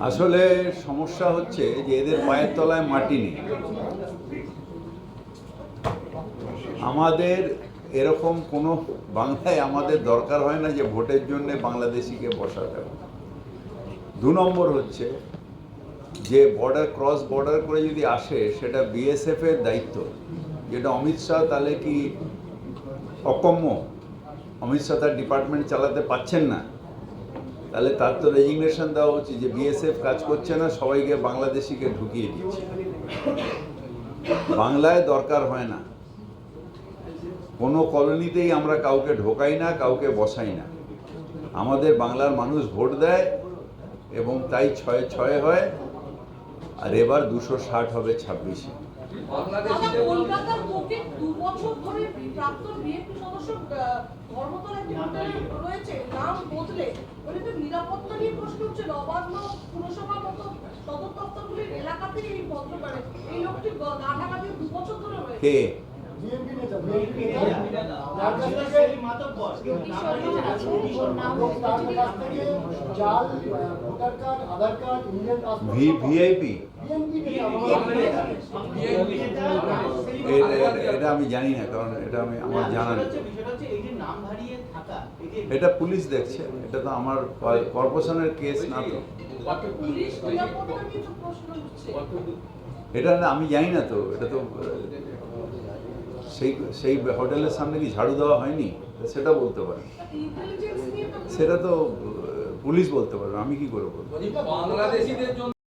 আসলে সমস্যা হচ্ছে যে এদের পায়ের তলায় মাটি নেই। আমাদের এরকম কোনো বাংলায় আমাদের দরকার হয় না যে ভোটের জন্য বাংলাদেশিকে বসাতে দু নম্বর হচ্ছে যে বর্ডার ক্রস বর্ডার করে যদি আসে, সেটা বিএসএফ এর দায়িত্ব। যেটা অমিত শাহ তাহলে কি অকম্য? অমিত শাহ তার ডিপার্টমেন্ট চালাতে পাচ্ছেন না। তাহলে তার তো রেজিগনেশন দেওয়া উচিত যে বিএসএফ কাজ করছে না, সবাইকে বাংলাদেশিকে ঢুকিয়ে দিচ্ছে। বাংলায় দরকার হয় না। কোনো কলোনিতেই আমরা কাউকে ঢোকাই না, কাউকে বসাই না। আমাদের বাংলার মানুষ ভোট দেয় এবং তাই ছয় ছয় হয়। আর এবার দুশো ষাট হবে ছাব্বিশে। কে? ভিআইপি এটা আমি জানি না কারণ এটা আমি আমার জানা নেই এটা পুলিশ দেখছে এটা তো আমার কর্পোরেশনের কেস না তো এটা না আমি জানি না তো এটা তো সেই সেই হোটেলের সামনে কি ঝাড়ু দেওয়া হয়নি? সেটা বলতে পারে সেটা তো পুলিশ বলতে পারবে। আমি কি করে বলব?